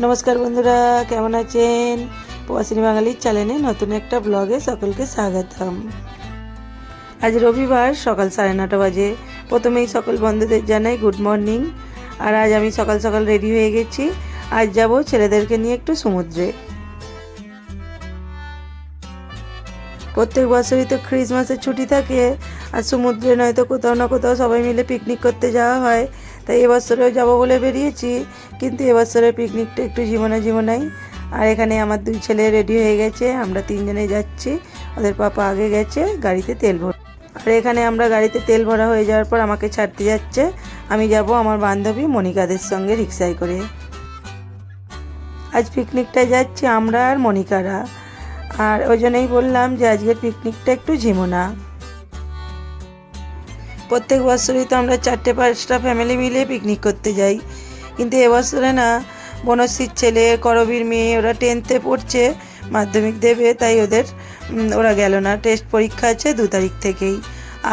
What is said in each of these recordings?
নমস্কার বন্ধুরা, কেমন আছেন? প্রবাসিনী বাঙালির চ্যানেলে নতুন একটা ব্লগে সকলকে স্বাগতম। আজ রবিবার সকাল সাড়ে নটা বাজে। প্রথমেই সকল বন্ধুদের জানাই গুড মর্নিং। আর আজ আমি সকাল সকাল রেডি হয়ে গেছি। আজ যাব ছেলেদেরকে নিয়ে একটু সমুদ্রে। প্রত্যেক বছরই তো ক্রিসমাসের ছুটি থাকে। আর সমুদ্রে নয়তো কোথাও না কোথাও সবাই মিলে পিকনিক করতে যাওয়া হয়। তাই এবছরেও যাব বলে বেরিয়েছি। কিন্তু এবছরের পিকনিকটা একটু জীবনে জীবনাই আর এখানে আমার দুই ছেলে রেডি হয়ে গেছে, আমরা তিনজনে যাচ্ছি। ওদের পাপা আগে গেছে, গাড়িতে তেল ভর আর এখানে আমরা গাড়িতে তেল ভরা হয়ে যাওয়ার পর আমাকে ছাড়তে যাচ্ছে। আমি যাব আমার বান্ধবী মনিকাদের সঙ্গে রিক্সায় করে। আজ পিকনিকটায় যাচ্ছি আমরা আর মনিকারা। আর ওই জন্যই বললাম যে আজকের পিকনিকটা একটু ঝিমোনা। প্রত্যেক বছরই তো আমরা চারটে পাঁচটা ফ্যামিলি মিলে পিকনিক করতে যাই। কিন্তু এবছরে না, বনশ্রীর ছেলে, করবীর মেয়ে, ওরা টেনথে পড়ছে, মাধ্যমিক দেবে, তাই ওদের ওরা গেল না। টেস্ট পরীক্ষা আছে দু তারিখ থেকেই।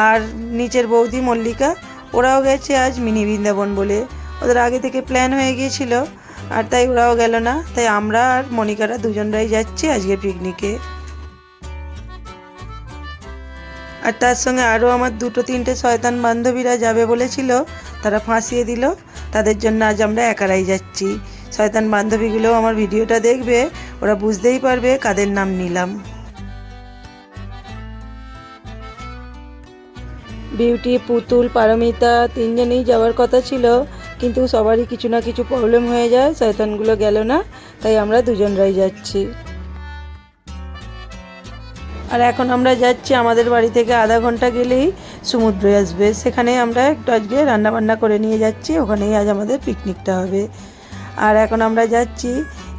আর নিচের বৌদি মল্লিকা, ওরাও গেছে আজ মিনি বৃন্দাবন বলে। ওদের আগে থেকে প্ল্যান হয়ে গিয়েছিল, আর তাই ওরাও গেল না। তাই আমরা আর মনিকারা দুজনরাই যাচ্ছি আজকে পিকনিকে আর তার সঙ্গে আরও আমার দুটো তিনটে শয়তান বান্ধবীরা যাবে বলেছিল, তারা ফাঁসিয়ে দিল। তাদের জন্য আজ আমরা একারাই যাচ্ছি। শয়তান বান্ধবীগুলো আমার ভিডিওটা দেখবে, ওরা বুঝতেই পারবে কাদের নাম নিলাম। বিউটি, পুতুল, পারমিতা তিনজনেই যাওয়ার কথা ছিল, কিন্তু সবারই কিছু না কিছু প্রবলেম হয়ে যায়, শয়তানগুলো গেল না, তাই আমরা দুজনরাই যাচ্ছি। আর এখন আমরা যাচ্ছি আমাদের বাড়ি থেকে আধা ঘণ্টা গেলেই সমুদ্রে আসবে। সেখানে আমরা একটু আজকে রান্নাবান্না করে নিয়ে যাচ্ছি, ওখানেই আজ আমাদের পিকনিকটা হবে। আর এখন আমরা যাচ্ছি,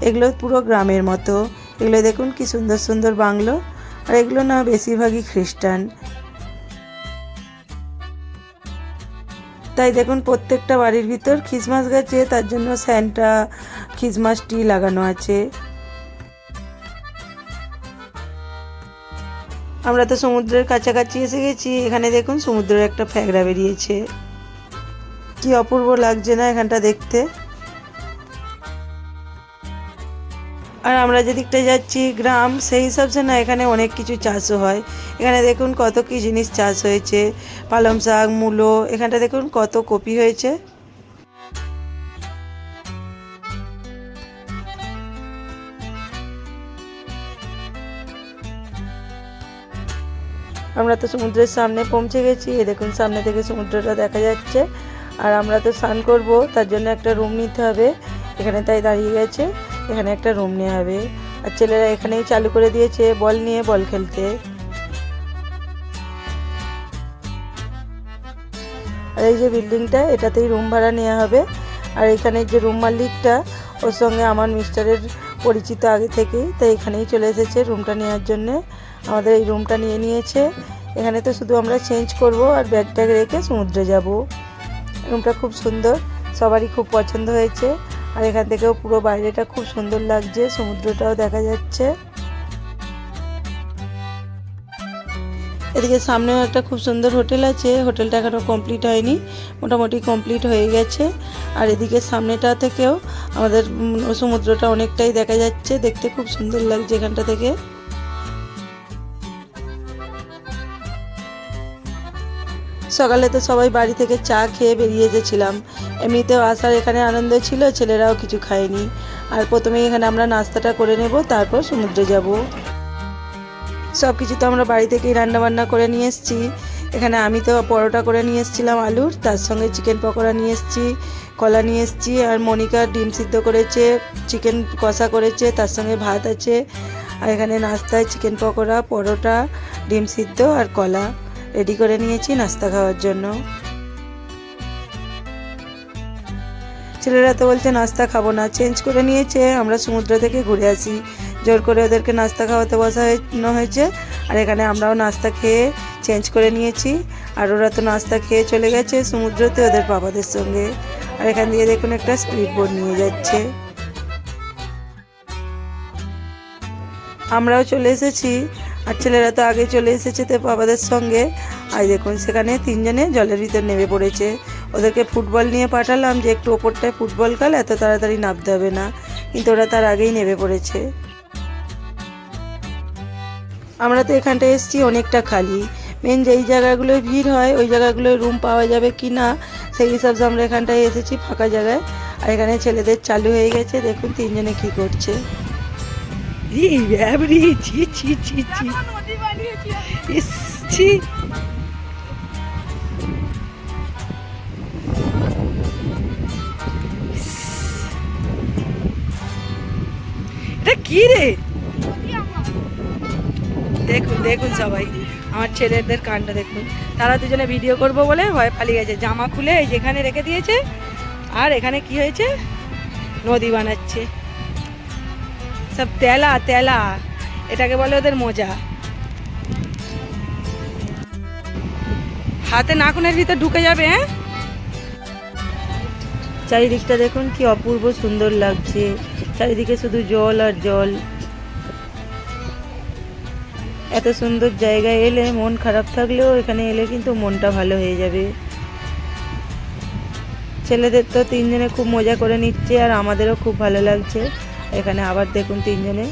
এগুলো পুরো গ্রামের মতো। এগুলো দেখুন কি সুন্দর সুন্দর বাংলো। আর এগুলো না বেশিরভাগই খ্রিস্টান। তাই দেখুন প্রত্যেকটা বাড়ির ভিতর খ্রিসমাস গাছে, তার জন্য স্যান্টা, খ্রিসমাস ট্রি লাগানো আছে। আমরা তো সমুদ্রের কাছাকাছি এসে গেছি। এখানে দেখুন সমুদ্রের একটা ফ্যাগড়া বেরিয়েছে। কি অপূর্ব লাগছে না এখানটা দেখতে। আর আমরা যেদিকটা যাচ্ছি, গ্রাম, সেই হিসাবে না এখানে অনেক কিছু চাষও হয়। এখানে দেখুন কত কি জিনিস চাষ হয়েছে। পালং শাক, মূলো, এখানটা দেখুন কত কপি হয়েছে। আমরা তো সমুদ্রের সামনে পৌঁছে গেছি। এই দেখুন, সামনে থেকে সমুদ্রটা দেখা যাচ্ছে। আর আমরা তো স্নান করব, তার জন্য একটা রুম নিতে হবে। এখানে তাই দাঁড়িয়ে গেছে, এখানে একটা রুম নেওয়া হবে। আর ছেলেরা এখানেই চালু করে দিয়েছে, বল নিয়ে বল খেলতে। আর এই যে বিল্ডিংটা, এটাতেই রুম ভাড়া নেওয়া হবে। আর এখানে যে রুম মালিকটা, ওর সঙ্গে আমার মিস্টারের পরিচিত আগে থেকেই, তাই এখানেই চলে এসেছে রুমটা নেওয়ার জন্যে। আমাদের এই রুমটা নিয়ে নিয়েছে। এখানে তো শুধু আমরা চেঞ্জ করব আর ব্যাগ ট্যাগ রেখে সমুদ্রে যাব। রুমটা খুব সুন্দর, সবারই খুব পছন্দ হয়েছে। আর এখান থেকেও পুরো বাইরেটা খুব সুন্দর লাগছে, সমুদ্রটাও দেখা যাচ্ছে। এদিকে সামনেও একটা খুব সুন্দর হোটেল আছে, হোটেলটা এখনও কমপ্লিট হয়নি, মোটামুটি কমপ্লিট হয়ে গেছে। আর এদিকে সামনেটা থেকেও আমাদের সমুদ্রটা অনেকটাই দেখা যাচ্ছে, দেখতে খুব সুন্দর লাগছে এখানটা থেকে। সকালে তো সবাই বাড়ি থেকে চা খেয়ে বেরিয়ে গেছিলাম। এমনিতেও আসার এখানে আনন্দ ছিল, ছেলেরাও কিছু খায়নি। আর প্রথমেই এখানে আমরা নাস্তাটা করে নেব, তারপর সমুদ্রে যাব। সব কিছু তো আমরা বাড়ি থেকেই রান্নাবান্না করে নিয়ে এসেছি। এখানে আমি তো পরোটা করে নিয়ে এসেছিলাম আলুর, তার সঙ্গে চিকেন পকোড়া নিয়ে এসেছি, কলা নিয়ে এসেছি, আর মনিকা ডিম সিদ্ধ করেছে, চিকেন কষা করেছে, তার সঙ্গে ভাত আছে। আর এখানে নাস্তায় চিকেন পকোড়া, পরোটা, ডিম সিদ্ধ আর কলা। রেডি করে নিয়েছি নাস্তা খাওয়ার জন্য। ছেলেরা তো বলছে, নাস্তা খাব না। চেঞ্জ করে নিয়েছে। আমরা সমুদ্র থেকে ঘুরে আসি। জোর করে ওদেরকে নাস্তা খাওয়াতে বসা হয়েছে। আর এখানে আমরাও নাস্তা খেয়ে চেঞ্জ করে নিয়েছি। আর ওরা তো নাস্তা খেয়ে চলে গেছে সমুদ্রতে ওদের বাবাদের সঙ্গে। আর এখান দিয়ে দেখুন একটা স্পিড বোট নিয়ে যাচ্ছে। আমরাও চলে এসেছি। আর ছেলেরা তো আগে চলে এসেছে তো বাবাদের সঙ্গে। আর দেখুন, সেখানে তিনজনে জলের ভিতর নেমে পড়েছে। ওদেরকে ফুটবল নিয়ে পাঠালাম যে একটু ওপরটায় ফুটবল খেলে এত তাড়াতাড়ি নামতে হবে না। কিন্তু ওরা তার আগেই নেমে পড়েছে। আমরা তো এখানটায় এসেছি অনেকটা খালি। মেন যেই জায়গাগুলোয় ভিড় হয়, ওই জায়গাগুলোয় রুম পাওয়া যাবে কি না, সেই হিসাবে আমরা এখানটায় এসেছি ফাঁকা জায়গায়। আর এখানে ছেলেদের চালু হয়ে গেছে। দেখুন, তিনজনে কি করছে। ছি। এটা রে? দেখুন দেখুন সবাই, আমার ছেলেদের কাণ্ড দেখুন। তারা দুজনে ভিডিও করব বলে ভয় পালিয়ে গেছে। জামা খুলে যেখানে রেখে দিয়েছে, আর এখানে কি হয়েছে? নদী বানাচ্ছে। সব তেলা তেলা। এটাকে বলে ওদের মজা। হাতে নাকুনের ভিতর ঢুকে যাবে হ্যাঁ? চারিদিকটা দেখুন কি অপূর্ব সুন্দর লাগছে। চারিদিকে শুধু জল আর জল। এত সুন্দর জায়গায় এলে মন খারাপ থাকলেও এখানে এলে কিন্তু মনটা ভালো হয়ে যাবে। ছেলেদের তো তিনজনে খুব মজা করে নিচ্ছে আর আমাদেরও খুব ভালো লাগছে। এখানে আবার দেখুন তিনজনে।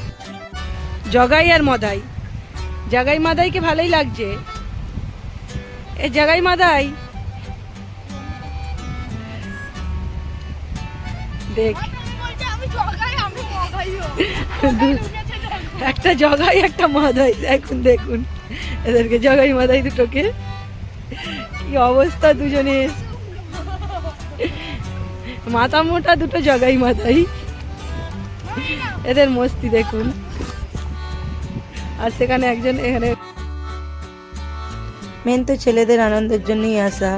জগাই আর মদাই। জাগাই মাদাইকে ভালোই লাগছে। এ জাগাই মাদাই। দেখ। একটা জগাই, একটা মাদাই। দেখুন দেখুন। এদেরকে জগাই মাদাই দুটোকে। কি অবস্থা দুজনের। মাথা মোটা দুটো জগাই মাথাই এদের মস্তি দেখুন। আর সেখানে একজন এখানে মেন তো ছেলেদের আনন্দের জন্যই আসা।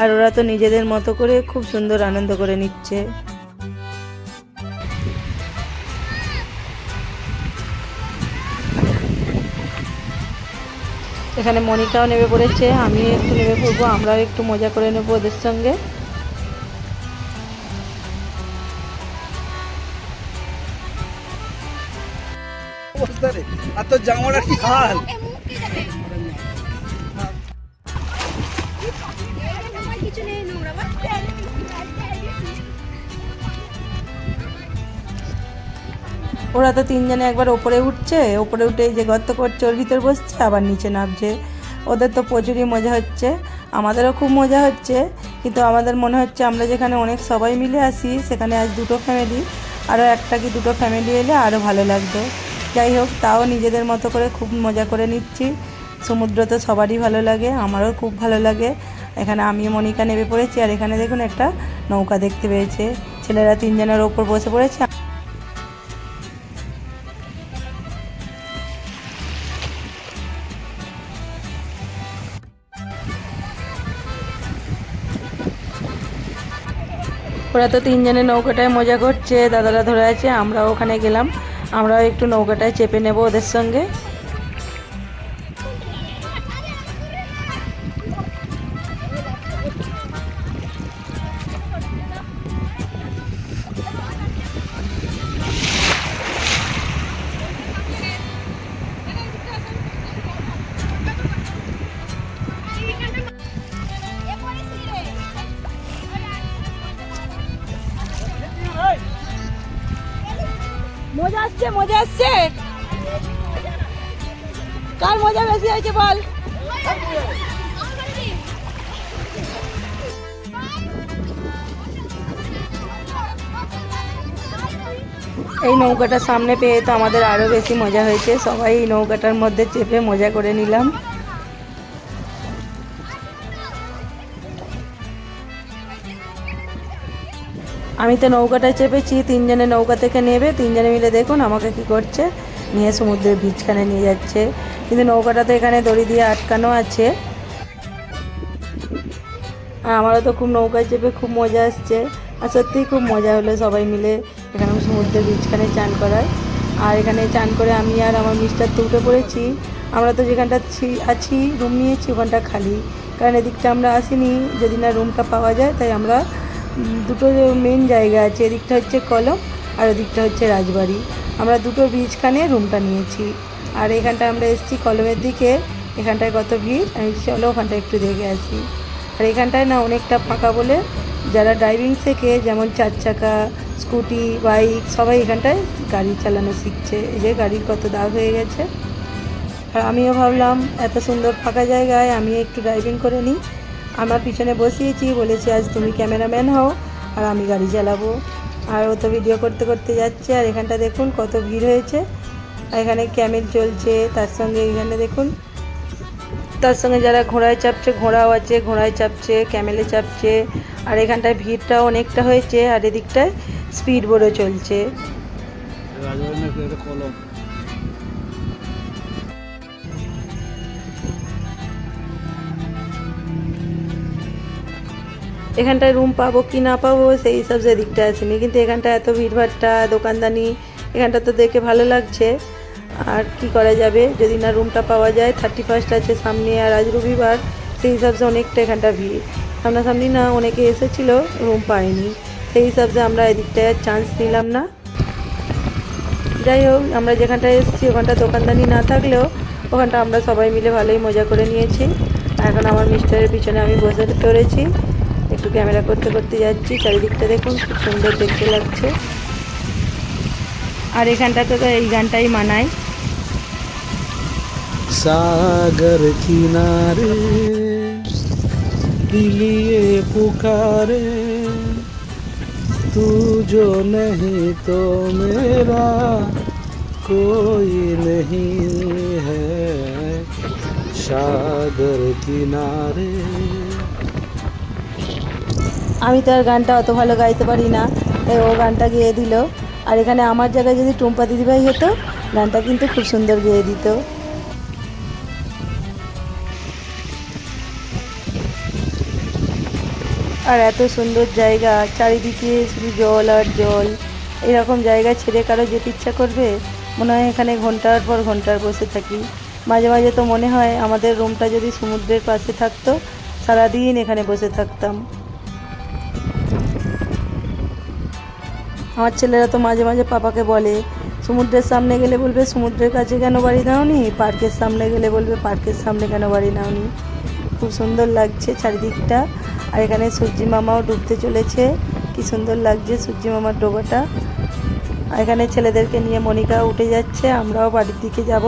আর ওরা তো নিজেদের মতো করে খুব সুন্দর আনন্দ করে নিচ্ছে। এখানে মনিকাও নেমে পড়েছে আমি একটু নেমে পড়ব আমরাও একটু মজা করে নেব ওদের সঙ্গে। অবস্থা রে আর তোর জামাটা কি হাল? ওরা তো তিনজনে একবার ওপরে উঠছে ওপরে উঠে যে গর্ত করছে ওর ভিতর বসছে আবার নিচে নামছে। ওদের তো প্রচুরই মজা হচ্ছে আমাদেরও খুব মজা হচ্ছে কিন্তু আমাদের মনে হচ্ছে আমরা যেখানে অনেক সবাই মিলে আসি সেখানে আজ দুটো ফ্যামিলি আরও একটা কি দুটো ফ্যামিলি এলে আরও ভালো লাগতো যাই হোক, তাও নিজেদের মতো করে খুব মজা করে নিচ্ছি। সমুদ্র তো সবারই ভালো লাগে, আমারও খুব ভালো লাগে। এখানে আমি মনিকা নেমে পড়েছি, আর এখানে দেখুন একটা নৌকা দেখতে পেয়েছে। ছেলেরা তিনজনের ওপর বসে পড়েছে। ওরা তো তিনজনের নৌকাটায় মজা করছে, দাদারা ধরে আছে, আমরাও ওখানে গেলাম। আমরাও একটু নৌকাটায় চেপে নেব ওদের সঙ্গে। কার মজা বেশি হয়েছে বল? এই নৌকাটার সামনে পেয়ে তো আমাদের আরও বেশি মজা হয়েছে। সবাই এই নৌকাটার মধ্যে চেপে মজা করে নিলাম। আমি তো নৌকাটা চেপেছি, তিনজনে নৌকা থেকে নেবে, তিনজনে মিলে দেখুন আমাকে কি করছে। নিয়ে সমুদ্রের বীজখানে নিয়ে যাচ্ছে। কিন্তু নৌকাটা তো এখানে দড়ি দিয়ে আটকানো আছে। আর আমারও তো খুব নৌকায় চেপে খুব মজা আসছে। আর সত্যিই খুব মজা হলো সবাই মিলে এখানে সমুদ্রের বীজখানে চান করার। আর এখানে চান করে আমি আর আমার মিস্টার তো উঠে পড়েছি। আমরা তো যেখানটা আছি রুম নিয়েছি, ওখানটা খালি। কারণ এদিকটা আমরা আসিনি যদি না রুমটা পাওয়া যায়, তাই আমরা দুটো মেন জায়গা আছে, এদিকটা হচ্ছে কলম আর ওদিকটা হচ্ছে রাজবাড়ি। আমরা দুটো বীজখানে রুমটা নিয়েছি। আর এখানটা আমরা এসেছি কলমের দিকে, এখানটায় কত ভিড়? আমি চলো ওখানটা একটু দেখে আসি। আর এখানটায় না অনেকটা ফাঁকা বলে যারা ড্রাইভিং শেখে, যেমন চার চাকা স্কুটি বাইক সবাই এখানটায় গাড়ি চালানো শিখছে। এই যে গাড়ির কত দাগ হয়ে গেছে। আর আমিও ভাবলাম, এত সুন্দর ফাঁকা জায়গায় আমি একটু ড্রাইভিং করে নিই। আমার পিছনে বসিয়েছি, বলেছি, আজ তুমি ক্যামেরাম্যান হও আর আমি গাড়ি চালাবো। আর ও তো ভিডিও করতে করতে যাচ্ছে, আর এখানটা দেখুন কত ভিড় হয়েছে। আর এখানে ক্যামেল চলছে, তার সঙ্গে এখানে দেখুন, তার সঙ্গে যারা ঘোড়ায় চাপছে, ঘোড়াও আছে, ঘোড়ায় চাপছে, ক্যামেলে চাপছে। আর এখানটায় ভিড়টাও অনেকটা হয়েছে, আর এদিকটায় স্পিড বোর্ডও চলছে। এখানটায় রুম পাবো কি না পাবো, সেই হিসাব যে দিকটা আসেনি কিন্তু এখানটা এত ভিড়ভাট্টা দোকানদানি, এখানটা তো দেখে ভালো লাগছে। আর কি করা যাবে? যদি না রুমটা পাওয়া যায় থার্টি ফার্স্ট আছে সামনে আর আজ রবিবার, সেই হিসাব হিসাবে অনেকটা এখানটা ভিড়। সামনাসামনি না অনেকে এসেছিল রুম পায়নি। সেই হিসাব হিসাবে আমরা এদিকটায় চান্স নিলাম না। যাই হোক, আমরা যেখানটায় এসেছি, ওখানটা দোকানদানি না থাকলেও, ওখানটা আমরা সবাই মিলে ভালোই মজা করে নিয়েছি। এখন আমার মিস্টারের পিছনে আমি বসে পড়েছি একটু ক্যামেরা করতে করতে যাচ্ছি, চারিদিকটা দেখুন, খুব সুন্দর দেখতে লাগছে। আর এখানটাতে তো এই গানটাই মানায়। সাগর কিনারে দিলিয়ে পুকারে তু জো নেহি তো মেরা, কোই নেহি হ্যাঁ সাগর কিনারে আমি তো আর গানটা অত ভালো গাইতে পারি না, তাই ও গানটা গেয়ে দিল। আর এখানে আমার জায়গায় যদি টুম্পা দিদিভাই হতো, গানটা কিন্তু খুব সুন্দর গেয়ে দিত। আর এত সুন্দর জায়গা, চারিদিকে শুধু জল আর জল। এরকম জায়গা ছেড়ে কারও যেতে ইচ্ছা করবে? মনে হয় এখানে ঘণ্টার পর ঘণ্টার বসে থাকি। মাঝে মাঝে তো মনে হয় আমাদের রুমটা যদি সমুদ্রের পাশে থাকতো, সারাদিন এখানে বসে থাকতাম। আমার ছেলেরা তো মাঝে মাঝে পাপাকে বলে, সমুদ্রের সামনে গেলে বলবে, সমুদ্রের কাছে কেন বাড়ি দাওনি? পার্কের সামনে গেলে বলবে, পার্কের সামনে কেন বাড়ি নাওনি খুব সুন্দর লাগছে চারিদিকটা। আর এখানে সূর্যি মামাও ডুবতে চলেছে। কি সুন্দর লাগছে সূর্যি মামার ডোবাটা। আর এখানে ছেলেদেরকে নিয়ে মনিকা উঠে যাচ্ছে। আমরাও বাড়ির দিকে যাব,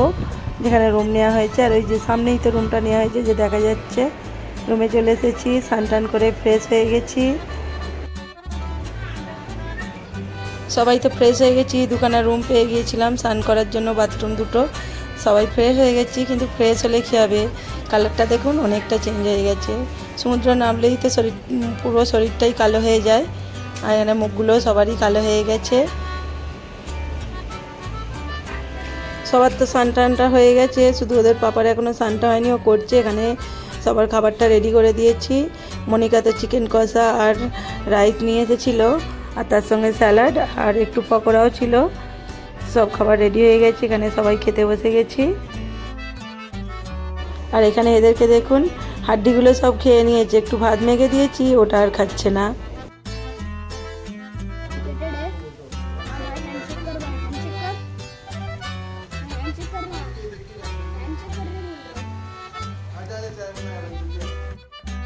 যেখানে রুম নেওয়া হয়েছে। আর ওই যে সামনেই তো রুমটা নেওয়া হয়েছে, যে দেখা যাচ্ছে। রুমে চলে এসেছি স্নান টান করে ফ্রেশ হয়ে গেছি। সবাই তো ফ্রেশ হয়ে গেছি, দুখানা রুম পেয়ে গিয়েছিলাম, স্নান করার জন্য বাথরুম দুটো। সবাই ফ্রেশ হয়ে গেছি, কিন্তু ফ্রেশ হলে কী হবে? কালারটা দেখুন, অনেকটা চেঞ্জ হয়ে গেছে। সমুদ্র নামলেই তো শরীর পুরো শরীরটাই কালো হয়ে যায়। আর এখানে মুখগুলো সবারই কালো হয়ে গেছে। সবার তো স্নান টানটা হয়ে গেছে, শুধু ওদের পাপার এখনও স্নানটা হয়নি, ও করছে এখানে। সবার খাবারটা রেডি করে দিয়েছি। মনিকা তো চিকেন কষা আর রাইস নিয়ে এসেছিল। আর তার সঙ্গে স্যালাড আর একটু পকোড়াও ছিল। সব খাবার রেডি হয়ে গেছে, এখানে সবাই খেতে বসে গেছি। আর এখানে এদেরকে দেখুন, হাড্ডিগুলো সব খেয়ে নিয়েছে। একটু ভাত মেখে দিয়েছি, ওটা আর খাচ্ছে না।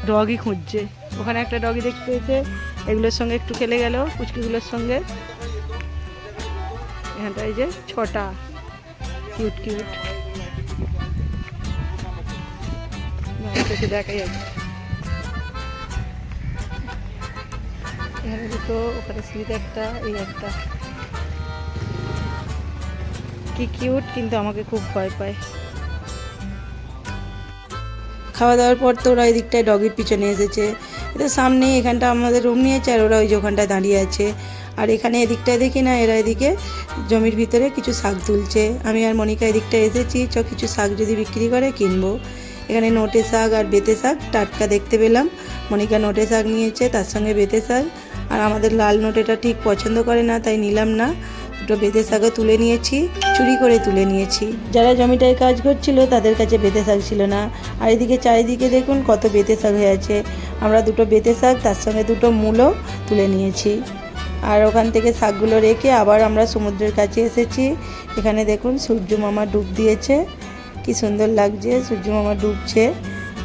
ডগই খুঁজছে। ওখানে একটা ডগি দেখতে পেয়েছে। এগুলোর সঙ্গে একটু খেলে গেল, পুচকিগুলোর সঙ্গে। এখানটা এই যে ছটা। Cute cute. দেখাই এখানে দুটো, ওখানে সিট একটা এই একটা। কি কিউট, কিন্তু আমাকে খুব ভয় পায়। খাওয়া দাওয়ার পর তো ওরা এই দিকটায় ডগির পিছনে এসেছে। এটা সামনে এখানটা আমাদের রুম নিয়েছে আর ওরা ওই ওখানটায় দাঁড়িয়ে আছে। আর এখানে এদিকটায় দেখি না, এরা এদিকে জমির ভিতরে কিছু শাক তুলছে। আমি আর মনিকা এদিকটা এসেছি, চ, কিছু শাক যদি বিক্রি করে কিনবো। এখানে নোটে শাক আর বেতে শাক, টাটকা দেখতে পেলাম। মনিকা নোটে শাক নিয়েছে, তার সঙ্গে বেতে শাক। আর আমাদের লাল নোটেটা ঠিক পছন্দ করে না, তাই নিলাম না। দুটো বেতে শাকও তুলে নিয়েছি, চুরি করে তুলে নিয়েছি। যারা জমিটায় কাজ করছিল তাদের কাছে বেতে শাক ছিল না। আর এদিকে চারিদিকে দেখুন কত বেতে শাক হয়ে আছে। আমরা দুটো বেতে শাক, তার সঙ্গে দুটো মূলও তুলে নিয়েছি। আর ওখান থেকে শাকগুলো রেখে আবার আমরা সমুদ্রের কাছে এসেছি। এখানে দেখুন সূর্য মামা ডুব দিয়েছে। কি সুন্দর লাগছে, সূর্য মামা ডুবছে।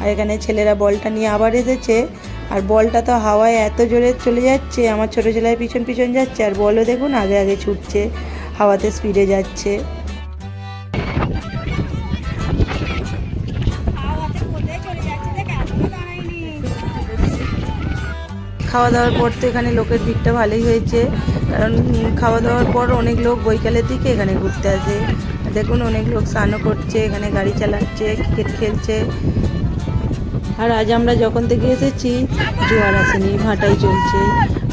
আর এখানে ছেলেরা বলটা নিয়ে আবার এসেছে। আর বলটা তো হাওয়ায় এত জোরে চলে যাচ্ছে, আমার ছোটো ছেলের পিছন পিছন যাচ্ছে, আর বলও দেখুন আগে আগে ছুটছে, হাওয়াতে স্পিডে যাচ্ছে। খাওয়া দাওয়ার পর তো এখানে লোকের ভিড়টা ভালোই হয়েছে, কারণ খাওয়া দাওয়ার পর অনেক লোক বৈকালের দিকে এখানে ঘুরতে আসে। দেখুন অনেক লোক স্নানও করছে, এখানে গাড়ি চালাচ্ছে ক্রিকেট খেলছে। আর আজ আমরা যখন থেকে এসেছি, জোয়ার আসেনি, ভাটাই চলছে।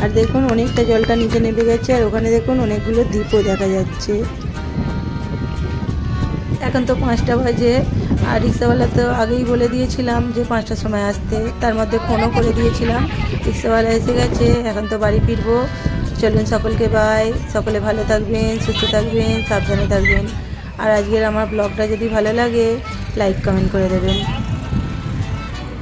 আর দেখুন, অনেকটা জলটা নিচে নেমে গেছে, আর ওখানে দেখুন, অনেকগুলো দ্বীপও দেখা যাচ্ছে। এখন তো পাঁচটা বাজে, আর রিক্সাওয়ালা তো আগেই বলে দিয়েছিলাম যে পাঁচটার সময় আসতে। তার মধ্যে ফোনও করে দিয়েছিলাম। রিক্সাওয়ালা এসে গেছে, এখন তো বাড়ি ফিরবো। চলুন সকলকে বাই সকলে ভালো থাকবেন, সুস্থ থাকবেন, সাবধানে থাকবেন। আর আজকের আমার ব্লগটা যদি ভালো লাগে লাইক কমেন্ট করে দেবেন।